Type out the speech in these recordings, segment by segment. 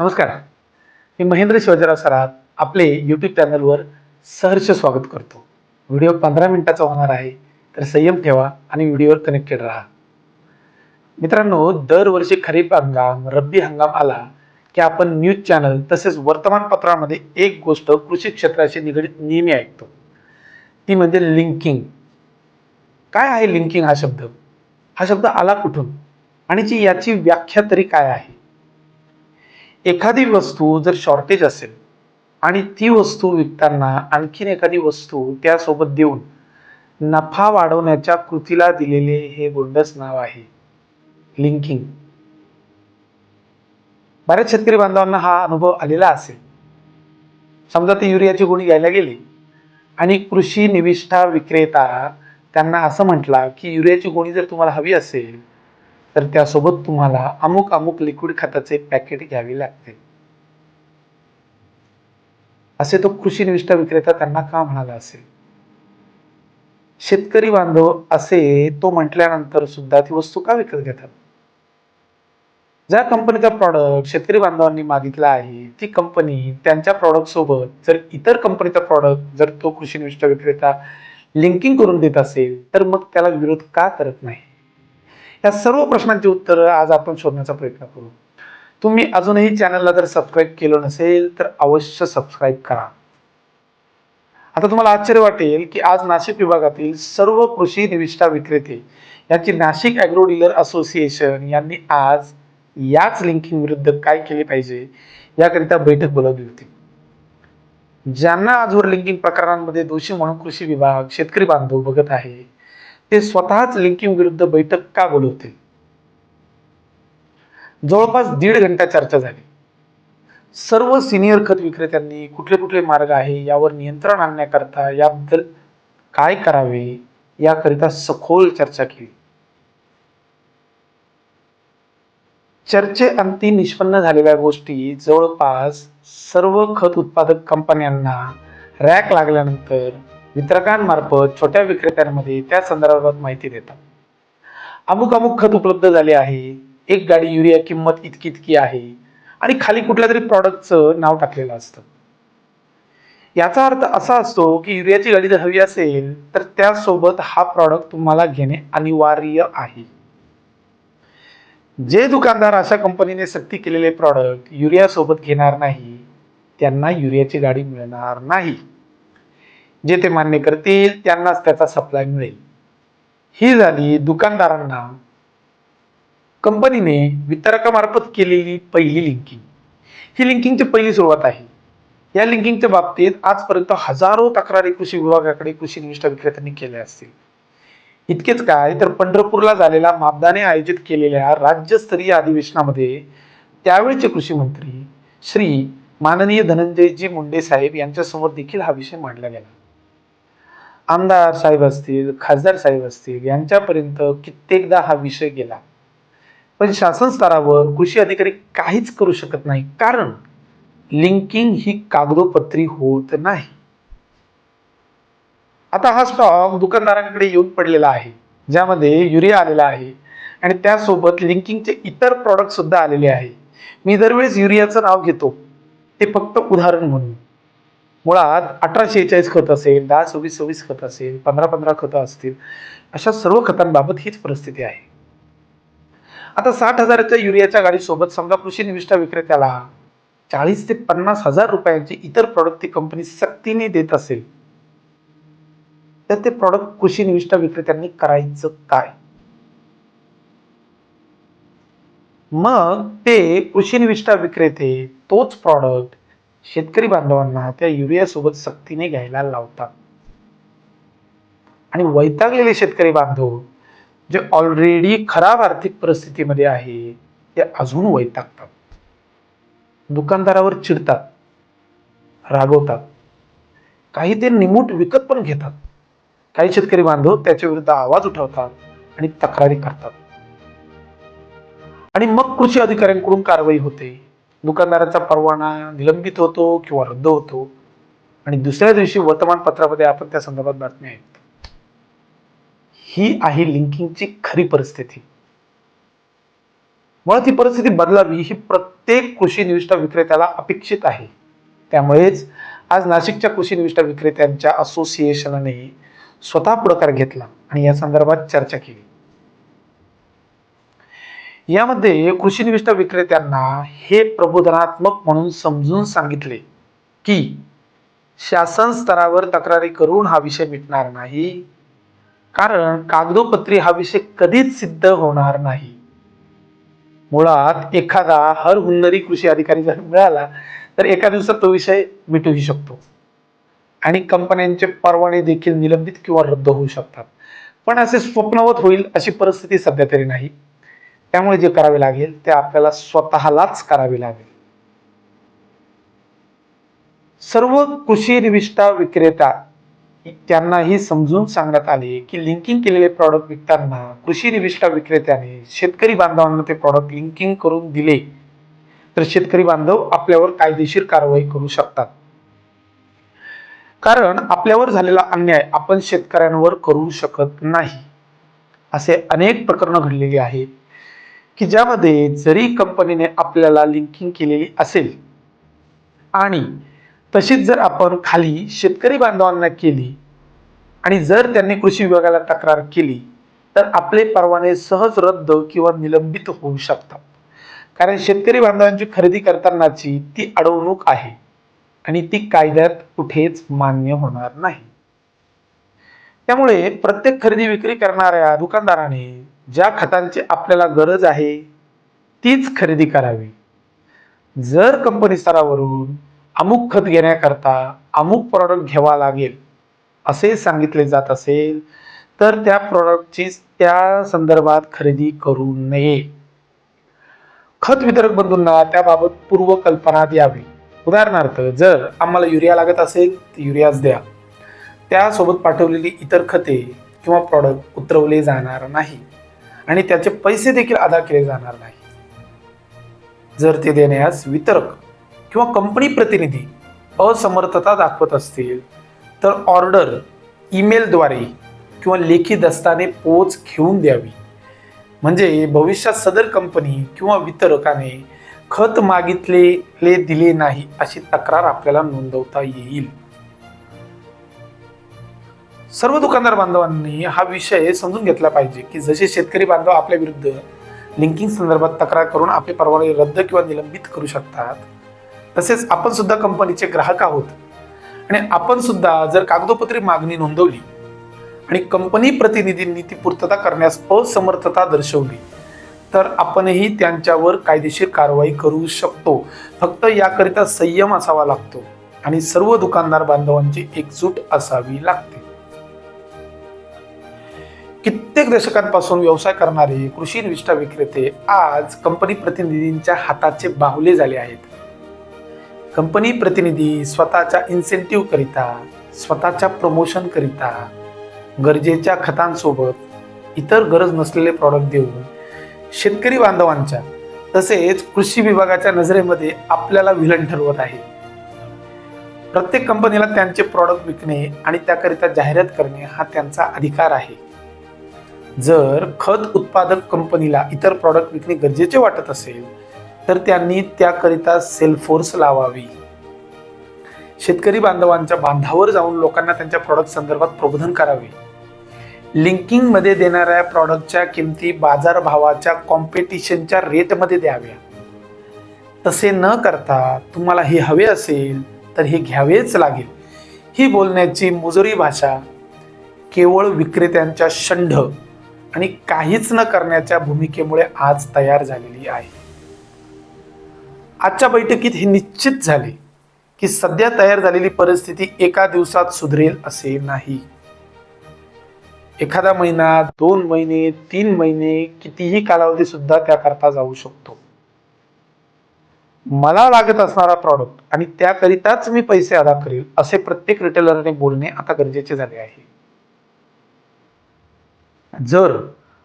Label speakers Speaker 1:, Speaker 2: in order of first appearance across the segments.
Speaker 1: नमस्कार. मी महेंद्र शिवाजीराव सरात आपले यूट्यूब चॅनलवर सहर्ष स्वागत करतो. व्हिडिओ पंधरा मिनिटाचा होणार आहे तर संयम ठेवा आणि व्हिडिओवर कनेक्टेड राहा. मित्रांनो दरवर्षी खरीप हंगाम रब्बी हंगाम आला की आपण न्यूज चॅनल तसेच वर्तमानपत्रामध्ये एक गोष्ट कृषी क्षेत्राशी निगडीत नेहमी ऐकतो. ती म्हणजे लिंकिंग काय आहे लिंकिंग हा शब्द? हा शब्द आला कुठून? आणि जी याची व्याख्या तरी काय आहे? एखादी वस्तू जर शॉर्टेज असेल आणि ती वस्तू विकताना आणखीन एखादी वस्तू त्यासोबत देऊन नफा वाढवण्याच्या कृतीला दिलेले हे गोंडस नाव आहे लिंकिंग. बऱ्याच शेतकरी बांधवांना हा अनुभव आलेला असेल. समजा ते युरियाची गोणी घ्यायला गेले आणि कृषी निविष्ठा विक्रेता त्यांना असं म्हटला की युरियाची गोणी जर तुम्हाला हवी असेल तर त्यासोबत तुम्हाला अमुक अमुक लिक्विड खताचे पॅकेट घ्यावे लागते. असे तो कृषी निविष्ठा विक्रेता त्यांना का म्हणाला असेल? शेतकरी बांधव असे तो म्हटल्यानंतर सुद्धा ती वस्तू का विकत घेतात? ज्या कंपनीचा प्रॉडक्ट शेतकरी बांधवांनी मागितला आहे ती कंपनी त्यांच्या प्रॉडक्ट सोबत जर इतर कंपनीचा प्रॉडक्ट जर तो कृषी निविष्ठा विक्रेता लिंकिंग करून देत असेल तर मग त्याला विरोध का करत नाही? या सर्व प्रश्नांची उत्तरं आज आपण शोधण्याचा प्रयत्न करू. तुम्ही अजूनही चॅनलला जर सबस्क्राईब केलं नसेल तर अवश्य सबस्क्राईब करा. आता तुम्हाला आश्चर्य वाटेल की आज नाशिक विभागातील सर्व कृषी निविष्ठा विक्रेते यांची नाशिक ॲग्रो डीलर असोसिएशन यांनी आज याच लिंकिंग विरुद्ध काय केले पाहिजे याकरिता बैठक बोलावली होती. ज्यांना आजवर लिंकिंग प्रकरणांमध्ये दोषी म्हणून कृषी विभाग शेतकरी बांधव बघत आहे ते स्वतःच लिंकिंग विरुद्ध बैठक का बोलवतील? जवळपास दीड घंटा चर्चा झाली. सर्व सिनियर खत विक्रेत्यांनी कुठले कुठले मार्ग आहे यावर नियंत्रण आणण्याकरता याबद्दल काय करावे याकरिता सखोल चर्चा केली. चर्चे अंती निष्पन्न झालेल्या गोष्टी जवळपास सर्व खत उत्पादक कंपन्यांना रॅक लागल्यानंतर वितरकांमार्फत छोट्या विक्रेत्यांमध्ये त्या संदर्भात माहिती देतात. अमुक अमुक खत उपलब्ध झाले आहे. एक गाडी युरिया किंमत इतकी इतकी आहे. आणि खाली कुठल्या तरी प्रॉडक्टचं नाव टाकलेलं असतं. याचा अर्थ असा असतो की युरियाची गाडी जर हवी असेल तर त्यासोबत हा प्रॉडक्ट तुम्हाला घेणे अनिवार्य आहे. जे दुकानदार अशा कंपनीने सक्ती केलेले प्रॉडक्ट युरिया सोबत घेणार नाही त्यांना युरियाची गाडी मिळणार नाही. जे ते मान्य करतील त्यांनाच त्याचा सप्लाय मिळेल. ही झाली दुकानदारांना कंपनीने वितरकामार्फत केलेली पहिली लिंकिंग ही लिंकिंगची पहिली सुरुवात आहे. या लिंकिंगच्या बाबतीत आजपर्यंत हजारो तक्रारी कृषी विभागाकडे कृषी निविष्ठा विक्रेत्यांनी केल्या असतील. इतकेच काय तर पंढरपूरला झालेल्या मापदाने आयोजित केलेल्या राज्यस्तरीय अधिवेशनामध्ये त्यावेळचे कृषी मंत्री श्री माननीय धनंजयजी मुंडे साहेब यांच्यासमोर देखील हा विषय मांडला गेला. आमदार साहेब असतील खासदार साहेब असतील यांच्यापर्यंत कित्येकदा हा विषय गेला. पण शासन स्तरावर कृषी अधिकारी काहीच करू शकत नाही. कारण लिंकिंग ही कागदोपत्री होत नाही. आता हा स्टॉक दुकानदारांकडे येऊन पडलेला आहे. ज्यामध्ये युरिया आलेला आहे. आणि त्यासोबत लिंकिंगचे इतर प्रॉडक्ट सुद्धा आलेले आहे. मी दरवेळेस युरियाचं नाव घेतो. ते फक्त उदाहरण म्हणून. मुळात अठरा शेहेचाळीस खत असेल दहा सव्वीस सव्वीस खत असेल पंधरा पंधरा खतं असतील अशा सर्व खतांबाबत हीच परिस्थिती आहे. आता साठ हजाराच्या युरियाच्या गाडीसोबत समजा कृषी निविष्ठा विक्रेत्याला चाळीस ते पन्नास हजार रुपयांचे इतर प्रॉडक्ट ती कंपनी सक्तीने देत असेल तर ते प्रॉडक्ट कृषी निविष्ठा विक्रेत्यांनी करायचं काय? मग ते कृषी निविष्ठा विक्रेते तोच प्रॉडक्ट शेतकरी बांधवांना त्या युरिया सोबत सक्तीने घ्यायला लावतात. आणि वैतागलेले शेतकरी बांधव जे ऑलरेडी खराब आर्थिक परिस्थितीमध्ये आहे ते अजून वैतागतात. दुकानदारावर चिडतात रागवतात. काही ते निमूट विकत पण घेतात. काही शेतकरी बांधव त्याच्या विरुद्ध आवाज उठवतात आणि तक्रारी करतात. आणि मग कृषी अधिकाऱ्यांकडून कारवाई होते. दुकानदाराचा परवाना निलंबित होतो किंवा रद्द होतो. आणि दुसऱ्या दिवशी वर्तमानपत्रामध्ये आपण त्या संदर्भात बातम्या आहेत ही आहे लिंकिंगची खरी परिस्थिती. मुळात ही परिस्थिती बदलावी ही प्रत्येक कृषी निविष्ठा विक्रेत्याला अपेक्षित आहे. त्यामुळेच आज नाशिकच्या कृषी निविष्ठा विक्रेत्यांच्या असोसिएशनने स्वतः पुढाकार घेतला आणि या संदर्भात चर्चा केली. यामध्ये कृषी निविष्ठा विक्रेत्यांना हे प्रबोधनात्मक म्हणून समजून सांगितले की शासन स्तरावर तक्रारी करून हा विषय मिटणार नाही. कारण कागदोपत्री हा विषय कधीच सिद्ध होणार नाही. मुळात एखादा हर हुन्नरी कृषी अधिकारी जर मिळाला तर एका दिवसात तो विषय मिटूही शकतो. आणि कंपन्यांचे परवाने देखील निलंबित किंवा रद्द होऊ शकतात. पण असे स्वप्नवत होईल अशी परिस्थिती सध्या तरी नाही. त्यामुळे जे करावे लागेल ते आपल्याला स्वतःलाच करावे लागेल. सर्व कृषी निविष्ठा विक्रेता त्यांनाही समजून सांगण्यात आले की लिंकिंग केलेले प्रॉडक्ट विकताना कृषी निविष्ठा विक्रेत्याने शेतकरी बांधवांना ते प्रॉडक्ट लिंकिंग करून दिले तर शेतकरी बांधव आपल्यावर कायदेशीर कारवाई करू शकतात. कारण आपल्यावर झालेला अन्याय आपण शेतकऱ्यांवर करू शकत नाही. असे अनेक प्रकरणं घडलेली आहेत. की ज्यामध्ये जरी कंपनीने आपल्याला लिंकिंग केलेली असेल आणि तशीच जर आपण खाली शेतकरी बांधवांना केली आणि जर त्यांनी कृषी विभागाला तक्रार केली तर आपले परवाने सहज रद्द किंवा निलंबित होऊ शकतात. कारण शेतकरी बांधवांची खरेदी करतानाची ती अडवणूक आहे आणि ती कायद्यात कुठेच मान्य होणार नाही. त्यामुळे प्रत्येक खरेदी विक्री करणाऱ्या दुकानदाराने ज्या खतांची आपल्याला गरज आहे तीच खरेदी करावी. जर कंपनी स्तरावरून अमुक खत घेण्याकरता अमुक प्रॉडक्ट घ्यावा लागेल असे सांगितले जात असेल तर त्या प्रॉडक्टची त्या संदर्भात खरेदी करू नये. खत वितरक बंधूंना त्याबाबत पूर्वकल्पना द्यावी. उदाहरणार्थ जर आम्हाला युरिया लागत असेल तर युरियाच द्या. त्यासोबत पाठवलेली इतर खते किंवा प्रॉडक्ट उतरवले जाणार नाही. आणि त्याचे पैसे देखील अदा केले जाणार नाही. जर ते देण्यास वितरक किंवा कंपनी प्रतिनिधी असमर्थता दाखवत असतील तर ऑर्डर ईमेलद्वारे किंवा लेखी दस्ताने पोच घेऊन द्यावी. म्हणजे भविष्यात सदर कंपनी किंवा वितरकाने खत मागितलेले दिले नाही अशी तक्रार आपल्याला नोंदवता येईल. सर्व दुकानदार बांधवांनी हा विषय समजून घेतला पाहिजे की जसे शेतकरी बांधव आपल्या विरुद्ध लिंकिंग संदर्भात तक्रार करून आपले परवाने रद्द किंवा निलंबित करू शकतात तसेच आपण सुद्धा कंपनीचे ग्राहक आहोत. आणि आपण सुद्धा जर कागदोपत्री मागणी नोंदवली आणि कंपनी प्रतिनिधींनी ती पूर्तता करण्यास असमर्थता दर्शवली तर आपणही त्यांच्यावर कायदेशीर कारवाई करू शकतो. फक्त याकरिता संयम असावा लागतो आणि सर्व दुकानदार बांधवांची एकजूट असावी लागते. कित्येक दशकांपासून व्यवसाय करणारे कृषी निविष्ठा विक्रेते आज कंपनी प्रतिनिधींच्या हाताचे बाहुले झाले आहेत. कंपनी प्रतिनिधी स्वतःच्या इन्सेंटिव्ह करिता स्वतःच्या प्रमोशन करिता गरजेच्या खतांसोबत इतर गरज नसलेले प्रॉडक्ट देऊन शेतकरी बांधवांच्या तसेच कृषी विभागाच्या नजरेमध्ये आपल्याला विलन ठरवत आहे. प्रत्येक कंपनीला त्यांचे प्रॉडक्ट विकणे आणि त्याकरिता जाहिरात करणे हा त्यांचा अधिकार आहे. जर खत उत्पादक कंपनीला इतर प्रॉडक्ट विकणे गरजेचे वाटत असेल तर त्यांनी त्याकरिता सेलफोर्स लावावी. शेतकरी बांधवांच्या बांधावर जाऊन लोकांना त्यांच्या प्रॉडक्ट संदर्भात प्रबोधन करावे. लिंकिंगमध्ये देणाऱ्या प्रॉडक्टच्या किमती बाजारभावाच्या कॉम्पिटिशनच्या रेटमध्ये द्याव्या. तसे न करता तुम्हाला हे हवे असेल तर हे घ्यावेच लागेल. ही बोलण्याची मुजोरी भाषा केवळ विक्रेत्यांच्या षंढ आणि काहीच न करण्याच्या भूमिकेमुळे आज तयार झालेली आहे. आजच्या बैठकीत हे निश्चित झाले की सध्या तयार झालेली परिस्थिती एका दिवसात सुधरेल असे नाही. एखादा महिना दोन महिने तीन महिने कितीही कालावधी सुद्धा त्याकरता जाऊ शकतो. मला लागत असणारा प्रॉडक्ट आणि त्याकरिताच मी पैसे अदा करेल असे प्रत्येक रिटेलरने बोलणे आता गरजेचे झाले आहे. जर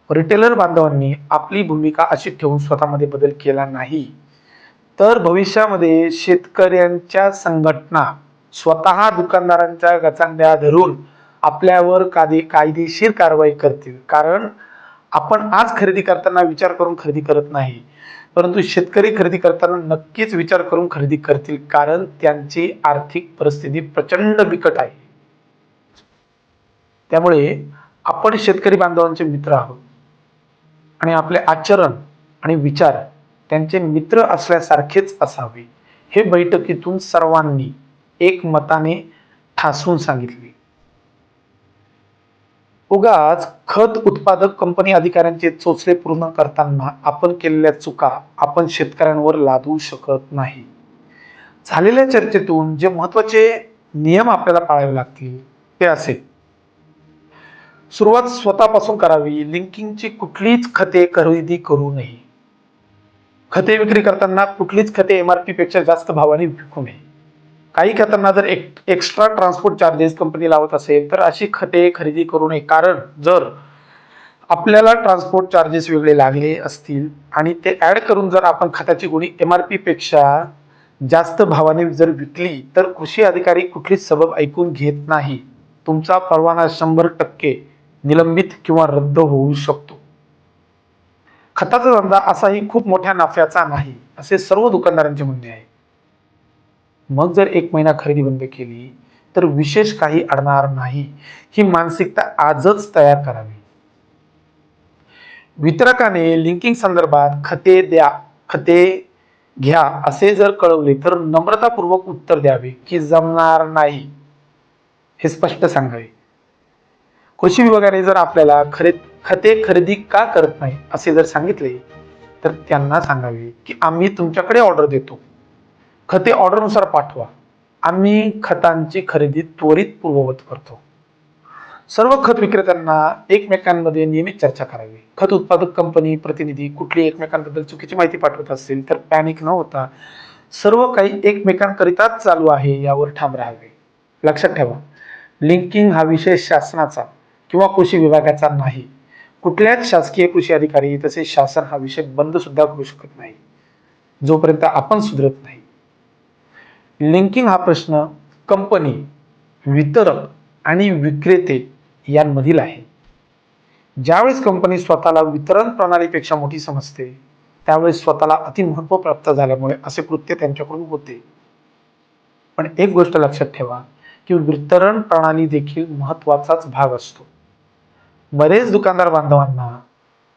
Speaker 1: रिटेलर बांधवांनी आपली भूमिका अशी ठेवून स्वतःमध्ये बदल केला नाही तर भविष्यामध्ये शेतकऱ्यांच्या संघटना स्वतः दुकानदारांच्या गचांड्या धरून आपल्यावर कायदे कायदेशीर कारवाई करतील. कारण आपण आज खरेदी करताना विचार करून खरेदी करत नाही परंतु शेतकरी खरेदी करताना नक्कीच विचार करून खरेदी करतील कारण त्यांची आर्थिक परिस्थिती प्रचंड बिकट आहे. त्यामुळे आपण शेतकरी बांधवांचे मित्र आहोत. आणि आपले आचरण आणि विचार त्यांचे मित्र असल्यासारखेच असावे. हे बैठकीतून सर्वांनी एकमताने ठासून सांगितले. उगाच खत उत्पादक कंपनी अधिकाऱ्यांचे चोचले पूर्ण करताना आपण केलेल्या चुका आपण शेतकऱ्यांवर लादू शकत नाही. झालेल्या चर्चेतून जे महत्त्वाचे नियम आपल्याला पाळावे लागतील ते असे. सुरुवात स्वतःपासून करावी. लिंकिंगची कुठलीच खते खरेदी करू नये. खते विक्री करताना कुठलीच खते एम आरपेक्षा जास्त भावाने विकू नये. काही खतांना जर एक एक्स्ट्रा ट्रान्सपोर्ट चार्जेस कंपनी लावत असेल तर अशी खते खरेदी करू नये. कारण जर आपल्याला ट्रान्सपोर्ट चार्जेस वेगळे लागले असतील आणि ते ॲड करून जर आपण खताची गुणी एम आरपेक्षा जास्त भावाने जर विकली तर कृषी अधिकारी कुठलीच सबब ऐकून घेत नाही. तुमचा परवाना शंभर टक्के निलंबित किंवा रद्द होऊ शकतो. खताचा धंदा असाही खूप मोठ्या नफ्याचा नाही असे सर्व दुकानदारांचे म्हणणे आहे. मग जर एक महिना खरेदी बंद केली तर विशेष काही अडणार नाही. ही मानसिकता आजच तयार करावी. वितरकाने लिंकिंग संदर्भात खते द्या खते घ्या असे जर कळवले तर नम्रतापूर्वक उत्तर द्यावे की जमणार नाही हे स्पष्ट सांगावे. कृषी विभागाने जर आपल्याला खरे खते खरेदी का करत नाही असे जर सांगितले तर त्यांना सांगावे की आम्ही तुमच्याकडे ऑर्डर देतो. खते ऑर्डरनुसार पाठवा. आम्ही खतांची खरेदी त्वरित पूर्ववत करतो. सर्व खत विक्रेत्यांना एकमेकांमध्ये नियमित चर्चा करावी. खत उत्पादक कंपनी प्रतिनिधी कुठली एकमेकांबद्दल चुकीची माहिती पाठवत असेल तर पॅनिक न होता सर्व काही एकमेकांकरिताच चालू आहे यावर ठाम राहावे. लक्षात ठेवा. लिंकिंग हा विषय शासनाचा. किंवा कृषी विभागाचा नाही. कुठल्याच शासकीय कृषी अधिकारी तसेच शासन हा विषय बंद सुद्धा करू शकत नाही. जोपर्यंत आपण सुधरत नाही. लिंकिंग हा प्रश्न कंपनी वितरक आणि विक्रेते यांमधील आहे. ज्यावेळेस कंपनी स्वतःला वितरण प्रणालीपेक्षा मोठी समजते त्यावेळेस स्वतःला अतिमहत्व प्राप्त झाल्यामुळे असे कृत्य त्यांच्याकडून होते. पण एक गोष्ट लक्षात ठेवा की वितरण प्रणाली देखील महत्वाचाच भाग असतो. बरेच दुकानदार बांधवांना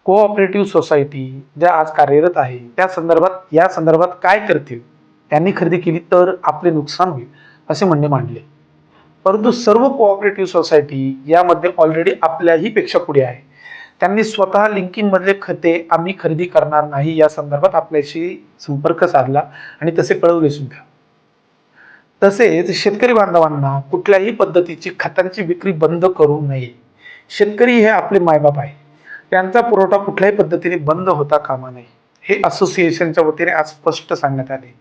Speaker 1: कोऑपरेटिव्ह सोसायटी ज्या आज कार्यरत आहे त्या संदर्भात या संदर्भात काय करतील? त्यांनी खरेदी केली तर आपले नुकसान होईल असे म्हणणे मांडले. परंतु सर्व कोऑपरेटिव्ह सोसायटी यामध्ये ऑलरेडी आपल्याही पेक्षा पुढे आहे. त्यांनी स्वतः लिंकिंगमधले खते आम्ही खरेदी करणार नाही या संदर्भात आपल्याशी संपर्क साधला आणि तसे कळवले सुद्धा. तसेच शेतकरी बांधवांना कुठल्याही पद्धतीची खतांची विक्री बंद करू नये. शेतकरी हे आपले मायबाप आहे. त्यांचा पुरवठा कुठल्याही पद्धतीने बंद होता कामा नये. हे असोसिएशनच्या वतीने आज स्पष्ट सांगण्यात आले.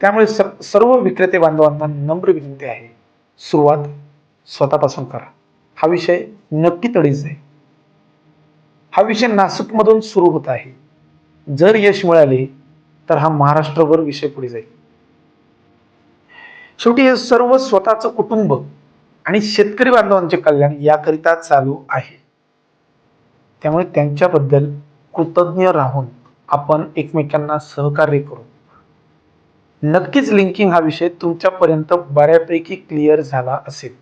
Speaker 1: त्यामुळे सर्व विक्रेते बांधवांना नम्र विनंती आहे. सुरुवात स्वतःपासून करा. हा विषय नक्की तडीच आहे. हा विषय नाशिकमधून सुरू होत आहे. जर यश मिळाले तर हा महाराष्ट्रभर विषय पुढे जाईल. शेवटी हे सर्व स्वतःचं कुटुंब आणि शेतकरी बांधवांचे कल्याण याकरिता चालू आहे. त्यामुळे त्यांच्याबद्दल कृतज्ञ राहून आपण एकमेकांना सहकार्य करू. नक्कीच लिंकिंग हा विषय तुमच्यापर्यंत बऱ्यापैकी क्लिअर झाला असेल.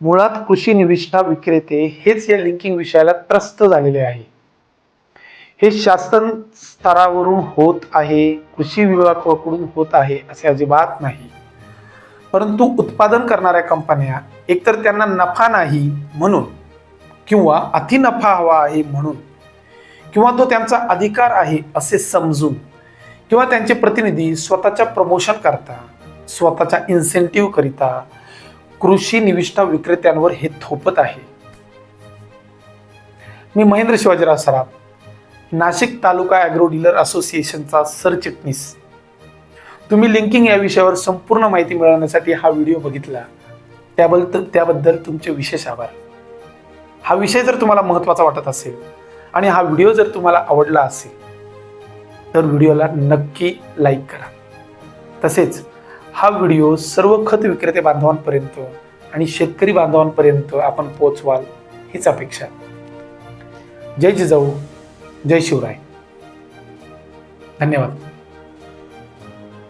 Speaker 1: मुळात कृषी निविष्ठा विक्रेते हेच या लिंकिंग विषयाला त्रस्त झालेले आहे. हे शासन स्तरावरून होत आहे कृषी विभागाकडून होत आहे असे अजिबात नाही. परंतु उत्पादन करणाऱ्या कंपन्या एकतर त्यांना नफा नाही म्हणून किंवा अति नफा हवा आहे म्हणून किंवा तो त्यांचा अधिकार आहे असे समजून किंवा त्यांचे प्रतिनिधी स्वतःच्या प्रमोशन करता स्वतःच्या इन्सेंटिव्ह करिता कृषी निविष्ठा विक्रेत्यांवर हे थोपत आहे. मी महेंद्र शिवाजीराव सराफ नाशिक तालुका ॲग्रो डीलर असोसिएशनचा सरचिटणीस. तुम्ही लिंकिंग या विषयावर संपूर्ण माहिती मिळवण्यासाठी हा व्हिडिओ बघितला. त्याबद्दल त्याबद्दल तुमचे विशेष आभार. हा विषय जर तुम्हाला महत्त्वाचा वाटत असेल आणि हा व्हिडिओ जर तुम्हाला आवडला असेल तर व्हिडिओला नक्की लाईक करा. तसेच हा व्हिडिओ सर्व खत विक्रेते बांधवांपर्यंत आणि शेतकरी बांधवांपर्यंत आपण पोचवाल हीच अपेक्षा. जय जिजाऊ जय शिवराय. धन्यवाद.